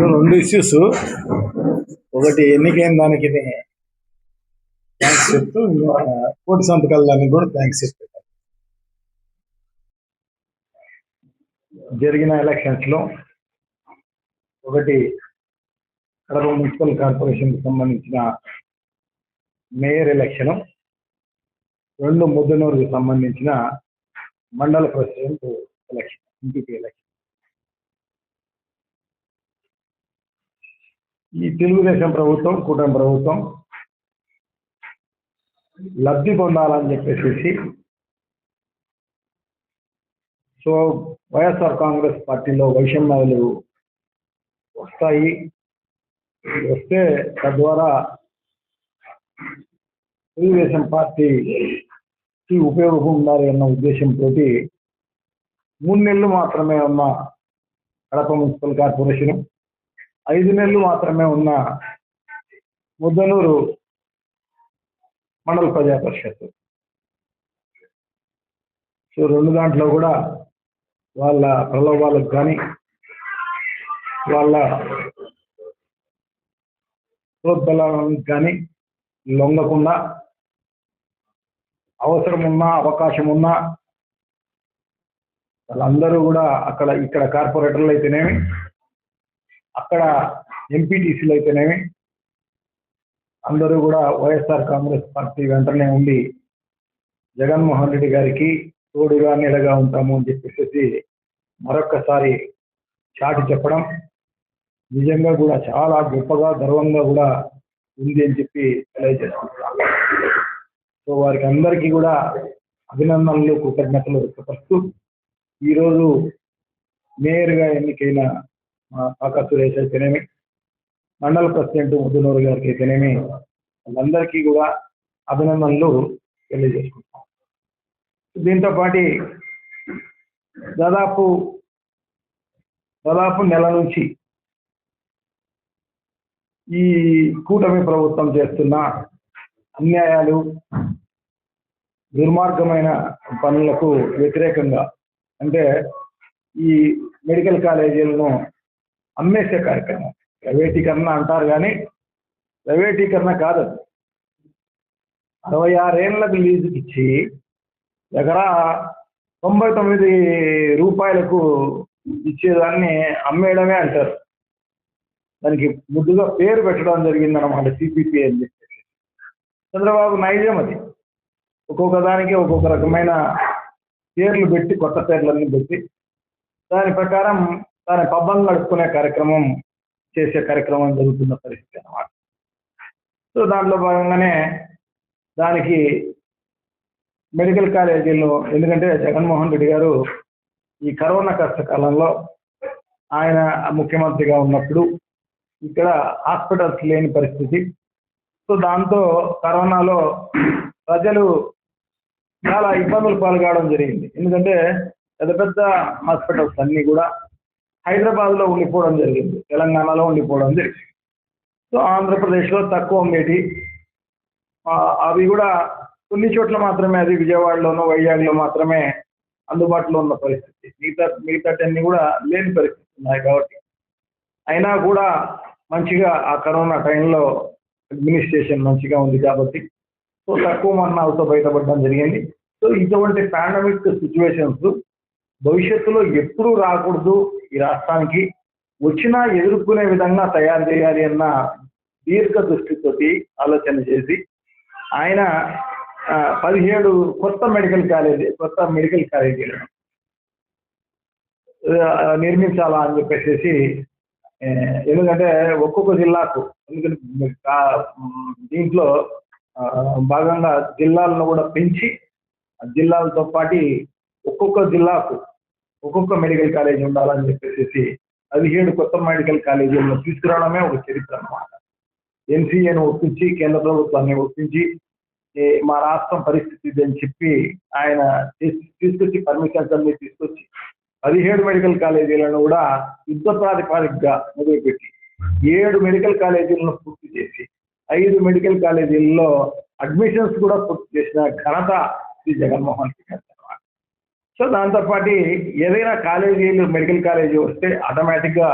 రెండు ఇష్యూస్ ఒకటి ఎన్నికైన దానికి థ్యాంక్స్ చెప్తూ కోటి సంతకాల దానికి కూడా థ్యాంక్స్ చెప్తాను జరిగిన ఎలక్షన్స్లో ఒకటి కడప మున్సిపల్ కార్పొరేషన్కి సంబంధించిన మేయర్ ఎలక్షన్ రెండు ముద్దనూరుకి సంబంధించిన మండల ప్రెసిడెంట్ ఎలక్షన్ ఎంపీపీ ఎలక్షన్. ఈ తెలుగుదేశం ప్రభుత్వం కూటమి ప్రభుత్వం లబ్ధి పొందాలని చెప్పేసి సో వైఎస్ఆర్ కాంగ్రెస్ పార్టీలో వైషమ్యాలు వస్తాయి. వస్తే తద్వారా తెలుగుదేశం పార్టీకి ఉపయోగం ఉండాలి అన్న ఉద్దేశంతో మూడు నెలలు మాత్రమే ఉన్న కడప మున్సిపల్ కార్పొరేషన్ ఐదు నెలలు మాత్రమే ఉన్న ముద్దనూరు మండల ప్రజా పరిషత్. సో రెండు దాంట్లో కూడా వాళ్ళ ప్రలోభాలకు కానీ వాళ్ళ ప్రోద్బలానికి కానీ లొంగకుండా అవసరం ఉన్నా అవకాశం ఉన్నా వాళ్ళందరూ కూడా అక్కడ ఇక్కడ కార్పొరేటర్లు అయితేనేమి అక్కడ ఎంపీటీసీలు అయితేనేమి అందరూ కూడా వైఎస్ఆర్ కాంగ్రెస్ పార్టీ వెంటనే ఉండి జగన్మోహన్ రెడ్డి గారికి తోడుగా నీడగా ఉంటాము అని చెప్పేసి మరొక్కసారి చాటి చెప్పడం నిజంగా కూడా చాలా గొప్పగా గర్వంగా కూడా ఉంది అని చెప్పి తెలియజేస్తున్నాను సో వారికి అందరికీ కూడా అభినందనలు కృతజ్ఞతలు వ్యక్తపరుస్తూ ఈరోజు మేయర్గా ఎన్నికైన మా సురేష్ అయితేనేమి మండల ప్రెసిడెంట్ ముద్దునూరు గారికి అయితేనేమి వాళ్ళందరికీ కూడా అభినందనలు తెలియజేసుకుంటాం దీంతో పాటి దాదాపు దాదాపు నెల నుంచి ఈ కూటమి ప్రభుత్వం చేస్తున్న అన్యాయాలు దుర్మార్గమైన పనులకు వ్యతిరేకంగా అంటే ఈ మెడికల్ కాలేజీలను అమ్మేసే కార్యక్రమం. ప్రైవేటీకరణ అంటారు కానీ ప్రైవేటీకరణ కాదు అది. అరవై ఆరేళ్ళకు లీజుకి ఇచ్చి ఎకరా తొంభై తొమ్మిది రూపాయలకు ఇచ్చేదాన్ని అమ్మేయడమే అంటారు. దానికి ముద్దుగా పేరు పెట్టడం జరిగింది అనమాట సిపిపి అని చెప్పేసి. చంద్రబాబు నైజం అది. ఒక్కొక్క దానికి ఒక్కొక్క రకమైన పేర్లు పెట్టి కొత్త పేర్లన్నీ పెట్టి దాని ప్రకారం దాని పబ్బం నడుపుకునే కార్యక్రమం చేసే కార్యక్రమం జరుగుతున్న పరిస్థితి అన్నమాట. సో దాంట్లో భాగంగానే దానికి మెడికల్ కాలేజీలో ఎందుకంటే జగన్మోహన్ రెడ్డి గారు ఈ కరోనా కష్టకాలంలో ఆయన ముఖ్యమంత్రిగా ఉన్నప్పుడు ఇక్కడ హాస్పిటల్స్ లేని పరిస్థితి. సో దాంతో కరోనాలో ప్రజలు చాలా ఇబ్బందులు పాల్గొనడం జరిగింది. ఎందుకంటే పెద్ద పెద్ద హాస్పిటల్స్ అన్నీ కూడా హైదరాబాద్లో ఉండిపోవడం జరిగింది. తెలంగాణలో ఉండిపోవడం జరిగింది. సో ఆంధ్రప్రదేశ్లో తక్కువ ఉండేటి అవి కూడా కొన్ని చోట్ల మాత్రమే అది విజయవాడలోనూ వైజాగ్లో మాత్రమే అందుబాటులో ఉన్న పరిస్థితి. మిగతా మిగతాటన్నీ కూడా లేని పరిస్థితి ఉన్నాయి కాబట్టి. అయినా కూడా మంచిగా ఆ కరోనా టైంలో అడ్మినిస్ట్రేషన్ మంచిగా ఉంది కాబట్టి సో తక్కువ మరణాలతో బయటపడడం జరిగింది. సో ఇటువంటి పాండమిక్ సిచ్యువేషన్స్ భవిష్యత్తులో ఎప్పుడూ రాకూడదు ఈ రాష్ట్రానికి. వచ్చినా ఎదుర్కొనే విధంగా తయారు చేయాలి అన్న దీర్ఘ దృష్టితోటి ఆలోచన చేసి ఆయన పదిహేడు కొత్త మెడికల్ కాలేజీ కొత్త మెడికల్ కాలేజీలను నిర్మించాలా అని చెప్పేసి ఎందుకంటే ఒక్కొక్క జిల్లాకు ఎందుకంటే దీంట్లో భాగంగా జిల్లాలను కూడా పెంచి జిల్లాలతో పాటు ఒక్కొక్క జిల్లాకు ఒక్కొక్క మెడికల్ కాలేజ్ ఉండాలని చెప్పేసి పదిహేడు కొత్త మెడికల్ కాలేజీలను తీసుకురావడమే ఒక చరిత్ర అన్నమాట. ఎన్సీఏను ఒప్పించి కేంద్ర ప్రభుత్వాన్ని ఒప్పించి మా రాష్ట్రం పరిస్థితి ఇది అని చెప్పి ఆయన తీసుకొచ్చి పర్మిషన్స్ అన్ని తీసుకొచ్చి పదిహేడు మెడికల్ కాలేజీలను కూడా యుద్ధ ప్రాతిపాదికగా మొదలుపెట్టి ఏడు మెడికల్ కాలేజీలను పూర్తి చేసి ఐదు మెడికల్ కాలేజీల్లో అడ్మిషన్స్ కూడా పూర్తి చేసిన ఘనత శ్రీ జగన్మోహన్ రెడ్డి సో దాంతోపాటు ఏదైనా కాలేజీలు మెడికల్ కాలేజీ వస్తే ఆటోమేటిక్గా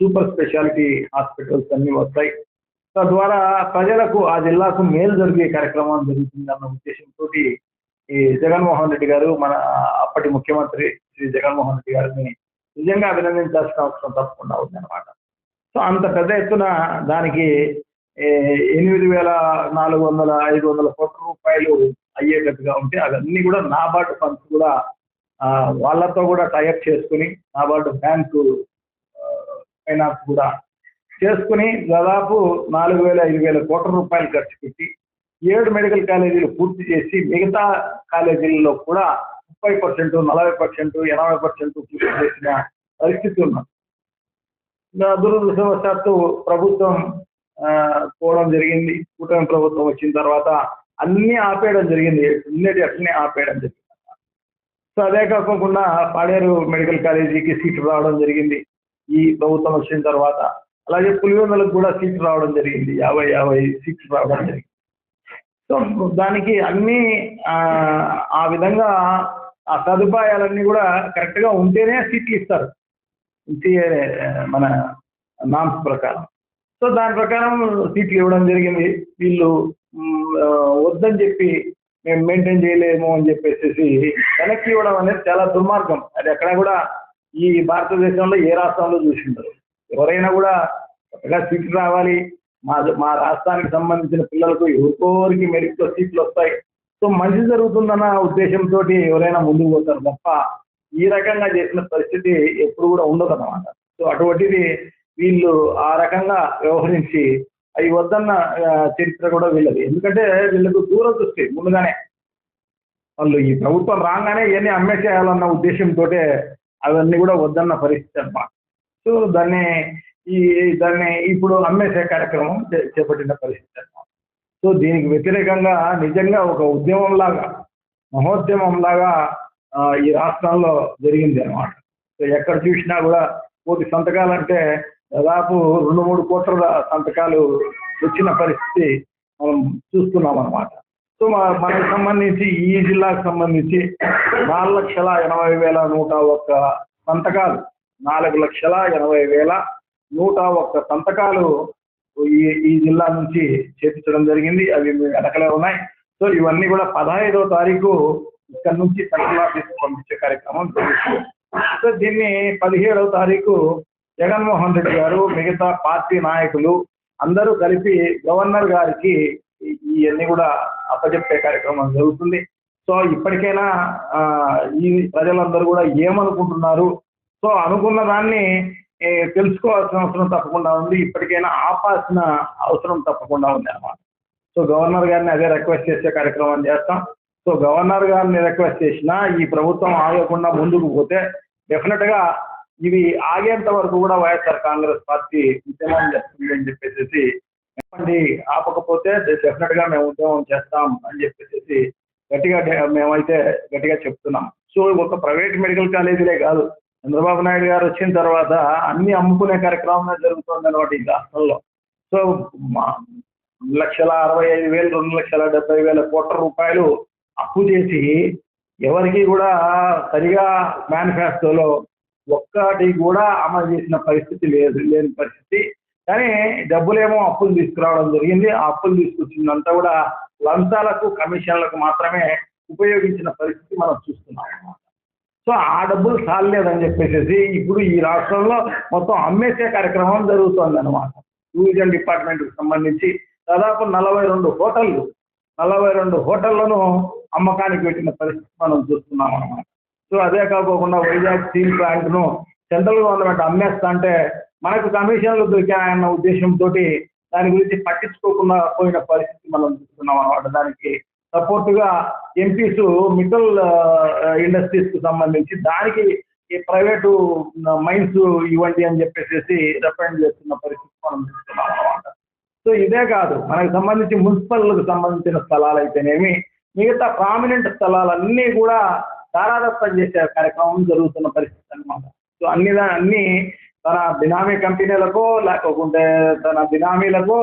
సూపర్ స్పెషాలిటీ హాస్పిటల్స్ అన్నీ వస్తాయి. తద్వారా ప్రజలకు ఆ జిల్లాకు మేలు జరిగే కార్యక్రమం జరుగుతుంది అన్న ఉద్దేశంతో ఈ జగన్మోహన్ రెడ్డి గారు మన అప్పటి ముఖ్యమంత్రి శ్రీ జగన్మోహన్ రెడ్డి గారిని నిజంగా అభినందించాల్సిన అవసరం తప్పకుండా ఉంది అనమాట సో అంత పెద్ద ఎత్తున దానికి ఎనిమిది వేల నాలుగు వందల ఐదు వందల కోట్ల రూపాయలు అయ్యేటట్టుగా ఉంటే అవన్నీ కూడా నాబార్డు ఫండ్స్ కూడా వాళ్ళతో కూడా టైఅప్ చేసుకుని నాబార్డు బ్యాంకు ఫైనాన్స్ కూడా చేసుకుని దాదాపు నాలుగు వేల ఐదు వేల కోట్ల రూపాయలు ఖర్చు పెట్టి ఏడు మెడికల్ కాలేజీలు పూర్తి చేసి మిగతా కాలేజీల్లో కూడా ముప్పై పర్సెంట్ నలభై పర్సెంట్ ఎనభై పర్సెంట్ పూర్తి చేసిన పరిస్థితి ఉన్నది. దురదృష్టవశాత్తు ప్రభుత్వం పోవడం జరిగింది. కూటమి ప్రభుత్వం వచ్చిన తర్వాత అన్నీ ఆపేయడం జరిగింది. ఉండేటి అట్లనే ఆపేయడం జరిగింది. సో అదే కాకుండా పాడేరు మెడికల్ కాలేజీకి సీట్లు రావడం జరిగింది. ఈ ప్రభుత్వం వచ్చిన తర్వాత అలాగే పులివెందులకు కూడా సీట్లు రావడం జరిగింది. యాభై యాభై సీట్లు రావడం జరిగింది. సో దానికి అన్ని ఆ, విధంగా ఆ సదుపాయాలన్నీ కూడా కరెక్ట్గా ఉంటేనే సీట్లు ఇస్తారు. ఇంటీఏ మన నామ్స్ ప్రకారం. సో దాని ప్రకారం సీట్లు ఇవ్వడం జరిగింది. వీళ్ళు వద్దని చెప్పి మేము మెయింటైన్ చేయలేము అని చెప్పేసి వెనక్కి ఇవ్వడం అనేది చాలా దుర్మార్గం. అది ఎక్కడ కూడా ఈ భారతదేశంలో ఏ రాష్ట్రంలో చూసింటారు ఎవరైనా కూడా కొత్తగా సీట్లు రావాలి మా మా రాష్ట్రానికి సంబంధించిన పిల్లలకు ఎవరికోరికి మెరిట్లో సీట్లు వస్తాయి. సో మంచి జరుగుతుందన్న ఉద్దేశంతో ఎవరైనా ముందుకు పోతారు తప్ప ఈ రకంగా చేసిన పరిస్థితి ఎప్పుడు కూడా ఉండదు అన్నమాట సో అటువంటిది వీళ్ళు ఆ రకంగా వ్యవహరించి అవి వద్దన్న చరిత్ర కూడా వీళ్ళది. ఎందుకంటే వీళ్ళకు దూరదృష్టి ముందుగానే. వాళ్ళు ఈ ప్రభుత్వం రాగానే ఇవన్నీ అమ్మేసేయాలన్న ఉద్దేశంతో అవన్నీ కూడా వద్దన్న పరిస్థితి అన్నమాట. సో దాన్ని ఈ దాన్ని ఇప్పుడు అమ్మేసే కార్యక్రమం చేపట్టిన పరిస్థితి అన్నమాట. సో దీనికి వ్యతిరేకంగా నిజంగా ఒక ఉద్యమం లాగా మహోద్యమం లాగా ఈ రాష్ట్రంలో జరిగింది అన్నమాట. సో ఎక్కడ చూసినా కూడా కోటి సంతకాలంటే దాదాపు రెండు మూడు కోట్ల సంతకాలు వచ్చిన పరిస్థితి మనం చూస్తున్నాం అన్నమాట సో మనకు సంబంధించి ఈ జిల్లాకు సంబంధించి నాలుగు లక్షల ఎనభై వేల నూట ఒక్క సంతకాలు నాలుగు లక్షల ఎనభై వేల నూట ఒక్క సంతకాలు ఈ ఈ జిల్లా నుంచి చేర్చడం జరిగింది. అవి వెనకలే ఉన్నాయి. సో ఇవన్నీ కూడా పదహైదో తారీఖు ఇక్కడ నుంచి సెంట్రల్ ఆఫీస్ పంపించే కార్యక్రమం జరుగుతుంది. సో దీన్ని పదిహేడవ తారీఖు జగన్మోహన్ రెడ్డి గారు మిగతా పార్టీ నాయకులు అందరూ కలిపి గవర్నర్ గారికి ఇవన్నీ కూడా అప్పచెప్పే కార్యక్రమం జరుగుతుంది. సో ఇప్పటికైనా ఈ ప్రజలందరూ కూడా ఏమనుకుంటున్నారు? సో అనుకున్న దాన్ని తెలుసుకోవాల్సిన అవసరం తప్పకుండా ఉంది. ఇప్పటికైనా ఆపాల్సిన అవసరం తప్పకుండా ఉంది అన్నమాట. సో గవర్నర్ గారిని అదే రిక్వెస్ట్ చేసే కార్యక్రమం చేస్తాం. సో గవర్నర్ గారిని రిక్వెస్ట్ చేసినా ఈ ప్రభుత్వం ఆగకుండా ముందుకు పోతే డెఫినెట్గా ఇవి ఆగేంత వరకు కూడా వైఎస్ఆర్ కాంగ్రెస్ పార్టీ ఉద్యమం చేస్తుంది అని చెప్పేసి చెప్పండి. ఆపకపోతే డెఫినెట్గా మేము ఉద్యమం చేస్తాం అని చెప్పేసి గట్టిగా మేమైతే గట్టిగా చెప్తున్నాం. సో ఒక ప్రైవేట్ మెడికల్ కాలేజీలే కాదు. చంద్రబాబు నాయుడు గారు వచ్చిన తర్వాత అన్ని అమ్ముకునే కార్యక్రమం జరుగుతుంది అనమాట ఈ రాష్ట్రంలో. సో మా లక్షల అరవై ఐదు వేలు రెండు లక్షల డెబ్బై వేల కోట్ల రూపాయలు అప్పు చేసి ఎవరికి కూడా సరిగా మేనిఫెస్టోలో ఒక్కటి కూడా అమలు చేసిన పరిస్థితి లేదు లేని పరిస్థితి. కానీ డబ్బులేమో అప్పులు తీసుకురావడం జరిగింది. ఆ అప్పులు తీసుకొచ్చిందంతా కూడా లంచాలకు కమిషన్లకు మాత్రమే ఉపయోగించిన పరిస్థితి మనం చూస్తున్నాం అన్నమాట. సో ఆ డబ్బులు చాలలేదని చెప్పేసి ఇప్పుడు ఈ రాష్ట్రంలో మొత్తం అమ్మేసే కార్యక్రమం జరుగుతుంది అనమాట టూరిజం డిపార్ట్మెంట్కి సంబంధించి దాదాపు నలభై రెండు హోటళ్ళు నలభై రెండు హోటళ్ళను అమ్మకానికి పెట్టిన పరిస్థితి మనం చూస్తున్నాం అనమాట సో అదే కాకోకుండా వైజాగ్ స్టీల్ ప్లాంట్ను సెంట్రల్ గవర్నమెంట్ అమ్మేస్తా అంటే మనకు కమిషన్లు దొరికాయన్న ఉద్దేశంతో దాని గురించి పట్టించుకోకుండా పోయిన పరిస్థితి మనం చూస్తున్నాం అనమాట దానికి సపోర్ట్గా ఎంపీస్ మిటల్ ఇండస్ట్రీస్కు సంబంధించి దానికి ఈ ప్రైవేటు మైన్స్ ఇవ్వండి అని చెప్పేసి రిఫరెండ్ చేస్తున్న పరిస్థితి మనం చూస్తున్నాం అనమాట సో ఇదే కాదు మనకు సంబంధించి మున్సిపల్కి సంబంధించిన స్థలాలు అయితేనేమి మిగతా ప్రామినెంట్ స్థలాలన్నీ కూడా తారాదత్తం చేసే కార్యక్రమం జరుగుతున్న పరిస్థితి అన్నమాట. సో అన్ని అన్ని తన బినామీ కంపెనీలకో లేకపోతే తన బినామీలకో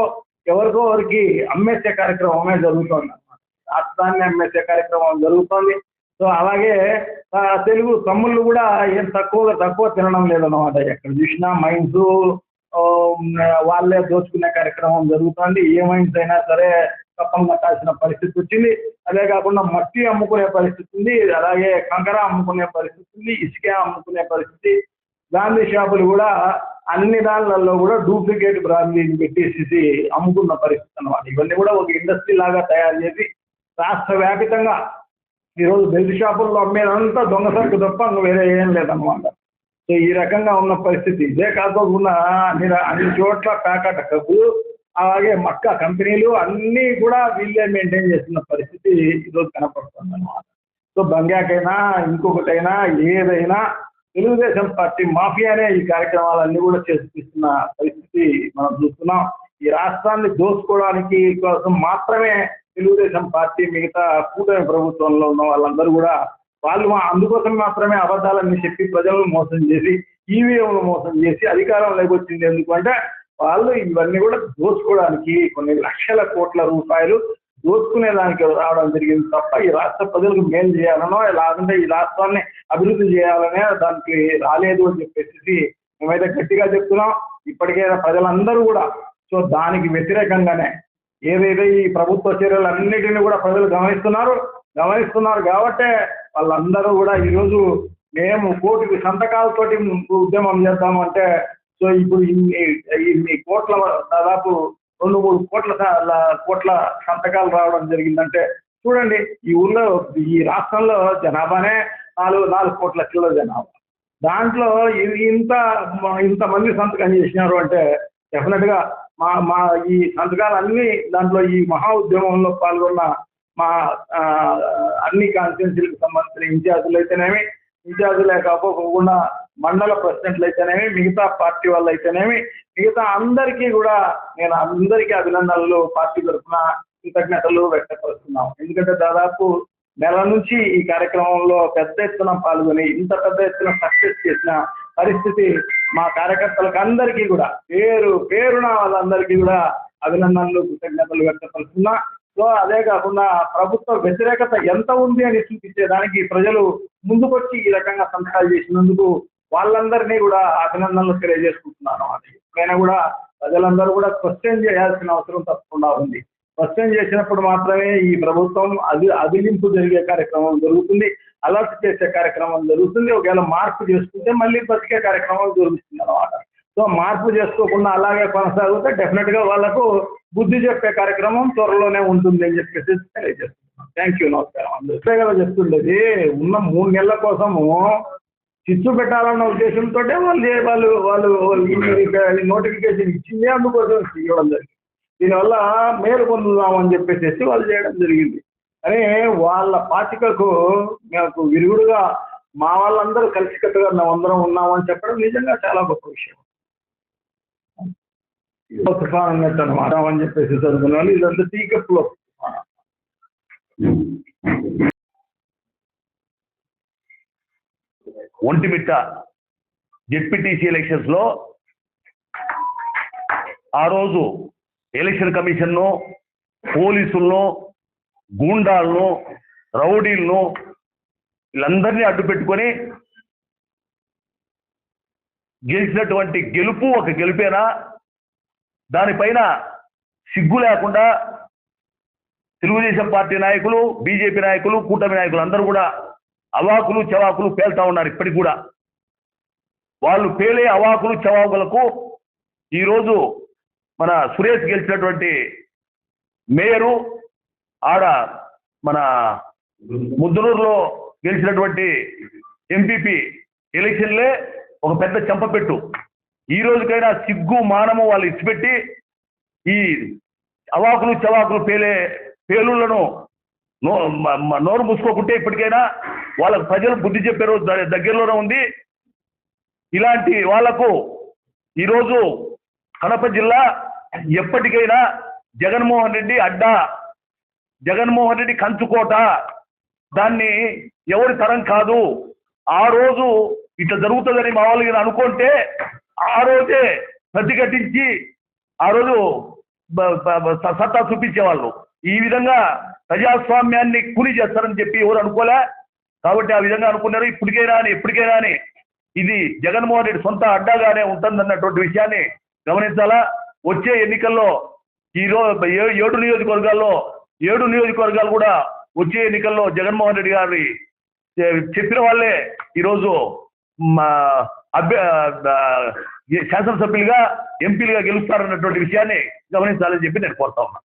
ఎవరికో ఎవరికి అమ్మేసే కార్యక్రమమే జరుగుతుంది అన్నమాట. రాష్ట్రాన్ని అమ్మేసే కార్యక్రమం జరుగుతోంది. సో అలాగే తెలుగు తమ్ముళ్ళు కూడా ఏం తక్కువగా తక్కువ తినడం లేదన్నమాట. ఎక్కడ చూసినా మైన్స్ వాళ్ళే దోచుకునే కార్యక్రమం జరుగుతుంది. ఏ మైన్స్ అయినా సరే కప్పం కట్టాల్సిన పరిస్థితి వచ్చింది. అదే కాకుండా మట్టి అమ్ముకునే పరిస్థితి ఉంది. అలాగే కంకర అమ్ముకునే పరిస్థితి ఉంది. ఇసుక అమ్ముకునే పరిస్థితి. గాంధీ షాపులు కూడా అన్ని దానిలలో కూడా డూప్లికేట్ బ్రాండ్లీని పెట్టేసి అమ్ముకున్న పరిస్థితి అనమాట ఇవన్నీ కూడా ఒక ఇండస్ట్రీ లాగా తయారు చేసి రాష్ట్ర వ్యాపితంగా ఈరోజు బెల్ట్ షాపుల్లో అమ్మేదంతా దొంగ సరుకు తప్ప వేరే ఏం లేదనమాట సో ఈ రకంగా ఉన్న పరిస్థితి. ఇదే కాకుండా అన్ని రా- అన్ని చోట్ల ప్యాకెట్ కప్పు అలాగే మక్క కంపెనీలు అన్నీ కూడా వీళ్ళే మెయింటైన్ చేస్తున్న పరిస్థితి ఈరోజు కనపడుతుంది అన్నమాట సో బంగాకైనా ఇంకొకటైనా ఏదైనా తెలుగుదేశం పార్టీ మాఫియానే ఈ కార్యక్రమాలన్నీ కూడా చేస్తున్న పరిస్థితి మనం చూస్తున్నాం. ఈ రాష్ట్రాన్ని దోసుకోవడానికి కోసం మాత్రమే తెలుగుదేశం పార్టీ మిగతా కూటమి ప్రభుత్వంలో ఉన్న వాళ్ళందరూ కూడా వాళ్ళు మా- అందుకోసం మాత్రమే అబద్ధాలన్నీ చెప్పి ప్రజలను మోసం చేసి ఈవీఎంలు మోసం చేసి అధికారంలోకి వచ్చింది ఎందుకంటే వాళ్ళు ఇవన్నీ కూడా దోచుకోవడానికి కొన్ని లక్షల కోట్ల రూపాయలు దోచుకునే దానికి రావడం జరిగింది తప్ప ఈ రాష్ట్ర ప్రజలకు మేలు చేయాలనో లేదంటే ఈ రాష్ట్రాన్ని అభివృద్ధి చేయాలనే దానికి రాలేదు అని చెప్పేసి మేమైతే గట్టిగా చెప్తున్నాం. ఇప్పటికైనా ప్రజలందరూ కూడా సో దానికి వ్యతిరేకంగానే ఏదైతే ఈ ప్రభుత్వ చర్యలన్నిటిని కూడా ప్రజలు గమనిస్తున్నారు గమనిస్తున్నారు కాబట్టే వాళ్ళందరూ కూడా ఈరోజు మేము కోటికి సంతకాలతోటి ఉద్యమం చేద్దామంటే సో ఇప్పుడు ఇన్ని ఇన్ని కోట్ల దాదాపు రెండు మూడు కోట్ల కోట్ల సంతకాలు రావడం జరిగిందంటే చూడండి ఈ ఊళ్ళో ఈ రాష్ట్రంలో జనాభానే నాలుగు నాలుగు కోట్ల కిలో జనాభా. దాంట్లో ఇంత ఇంతమంది సంతకం చేసినారు అంటే డెఫినెట్గా మా మా ఈ సంతకాలన్నీ దాంట్లో ఈ మహా ఉద్యమంలో పాల్గొన్న మా అన్ని కాన్స్టిట్యున్సీలకు సంబంధించిన ఇన్ఛార్జీలు అయితేనేమి ఇన్ఛార్జీలే కాకపోకుండా మండల ప్రెసిడెంట్లు అయితేనేమి మిగతా పార్టీ వాళ్ళు అయితేనేమి మిగతా అందరికీ కూడా నేను అందరికీ అభినందనలు పార్టీ తరఫున కృతజ్ఞతలు వ్యక్తపరుస్తున్నాం. ఎందుకంటే దాదాపు నెల నుంచి ఈ కార్యక్రమంలో పెద్ద ఎత్తున పాల్గొని ఇంత పెద్ద ఎత్తున సక్సెస్ చేసిన పరిస్థితి మా కార్యకర్తలకు అందరికీ కూడా పేరు పేరున వాళ్ళందరికీ కూడా అభినందనలు కృతజ్ఞతలు వ్యక్తపరుస్తున్నా. సో అదే కాకుండా ప్రభుత్వ వ్యతిరేకత ఎంత ఉంది అని చూపించేదానికి ప్రజలు ముందుకొచ్చి ఈ రకంగా సంతకాలు చేసినందుకు వాళ్ళందరినీ కూడా అభినందనలు తెలియజేసుకుంటున్నాను. అది ఎప్పుడైనా కూడా ప్రజలందరూ కూడా క్వశ్చన్ చేయాల్సిన అవసరం తప్పకుండా ఉంది. క్వశ్చన్ చేసినప్పుడు మాత్రమే ఈ ప్రభుత్వం అది అదిలింపు జరిగే కార్యక్రమం జరుగుతుంది. అలర్ట్ చేసే కార్యక్రమం జరుగుతుంది. ఒకవేళ మార్పు చేసుకుంటే మళ్ళీ బతికే కార్యక్రమం జరుగుతుంది అన్నమాట. సో మార్పు చేసుకోకుండా అలాగే కొనసాగితే డెఫినెట్గా వాళ్ళకు బుద్ధి చెప్పే కార్యక్రమం త్వరలోనే ఉంటుంది అని చెప్పేసి తెలియజేస్తున్నాను. థ్యాంక్ యూ నమస్కారం. అందరూ కదా చెప్తుండేది. ఉన్న మూడు నెలల కోసము చిచ్చు పెట్టాలన్న ఉద్దేశంతో వాళ్ళు వాళ్ళు వాళ్ళు ఈ నోటిఫికేషన్ ఇచ్చింది అందుకోసం ఇవ్వడం జరిగింది దీనివల్ల మేలు పొందుదామని చెప్పేసి వాళ్ళు చేయడం జరిగింది. కానీ వాళ్ళ పాచికకు నాకు విరుగుడుగా మా వాళ్ళందరూ కలిసికట్టుగా మేము అందరం ఉన్నామని చెప్పడం నిజంగా చాలా గొప్ప విషయం. తుఫాన్ అనమాట అని చెప్పేసి చదువుకున్న వాళ్ళు ఇదంతా టీ కప్పులో ఒంటిమిట్ట జెడ్పీటీసీ ఎలక్షన్స్లో ఆ రోజు ఎలక్షన్ కమిషన్ను పోలీసులను గూండాలను రౌడీలను వీళ్ళందరినీ అడ్డు పెట్టుకొని గెలిచినటువంటి గెలుపు ఒక గెలుపేనా? దానిపైన సిగ్గు లేకుండా తెలుగుదేశం పార్టీ నాయకులు బీజేపీ నాయకులు కూటమి నాయకులు అందరూ కూడా అవాకులు చవాకులు పేల్తా ఉన్నారు ఇప్పటికి కూడా. వాళ్ళు పేలే అవాకులు చవాకులకు ఈరోజు మన సురేష్ గెలిచినటువంటి మేయరు ఆడ మన ముద్దునూరులో గెలిచినటువంటి ఎంపీపీ ఎలక్షన్లే ఒక పెద్ద చెంపపెట్టు. ఈ రోజుకైనా సిగ్గు మానము వాళ్ళు ఇచ్చిపెట్టి ఈ అవాకులు చవాకులు పేలే పేలులను నో నోరు మూసుకోకుంటే ఇప్పటికైనా వాళ్ళకి ప్రజలు బుద్ధి చెప్పే రోజు దగ్గరలోనే ఉంది. ఇలాంటి వాళ్ళకు ఈరోజు కడప జిల్లా ఎప్పటికైనా జగన్మోహన్ రెడ్డి అడ్డా జగన్మోహన్ రెడ్డి కంచుకోట దాన్ని ఎవరి తరం కాదు. ఆ రోజు ఇట్లా జరుగుతుందని మా వాళ్ళు అనుకుంటే ఆ రోజే ప్రతిఘటించి ఆ రోజు సత్తా చూపించేవాళ్ళు. ఈ విధంగా ప్రజాస్వామ్యాన్ని కూలి చేస్తారని చెప్పి ఎవరు అనుకోలే. కాబట్టి ఆ విధంగా అనుకున్నారు. ఇప్పటికైనా అని ఎప్పటికైనా అని ఇది జగన్మోహన్ రెడ్డి సొంత అడ్డాగానే ఉంటుందన్నటువంటి విషయాన్ని గమనించాలా? వచ్చే ఎన్నికల్లో ఈ రోజు ఏడు నియోజకవర్గాల్లో ఏడు నియోజకవర్గాలు కూడా వచ్చే ఎన్నికల్లో జగన్మోహన్ రెడ్డి గారి చెప్పిన వాళ్ళే ఈరోజు మా అభ్య శాసనసభ్యులుగా ఎంపీలుగా గెలుస్తారన్నటువంటి విషయాన్ని గమనించాలని చెప్పి నేను కోరుతా ఉన్నా.